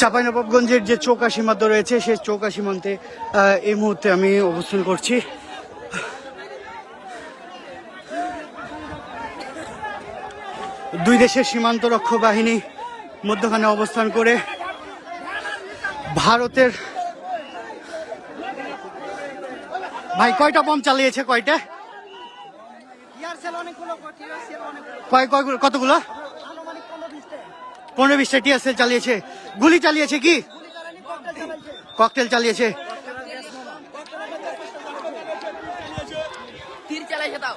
চাঁপাইনবাবগঞ্জের যে চৌকা সীমান্ত রয়েছে সেই চৌকা সীমান্তে এই মুহূর্তে আমি অবস্থান করছি। দুই দেশের সীমান্ত রক্ষক বাহিনী মধ্যখানে অবস্থান করে ভারতের ভাই কয়টা বম চালিয়েছে কয়টা? কয় কয় কতগুলো? পনেরো বিশটা টিয়ারসেল চালিয়েছে। গুলি চালিয়েছে কি? ককটেল চালিয়েছে। তীর চালাইছে তাও।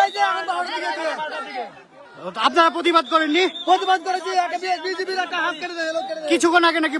এই কি এখন বারোটার দিকে আছে। আপনারা প্রতিবাদ করেননি প্রতিবাদ করেছি কিছুক্ষণ আগে নাকি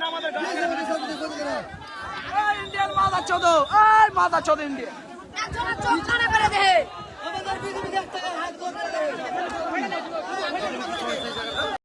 আমাদের মাদা চোদ এই মাদা চোদ ইন্ডিয়া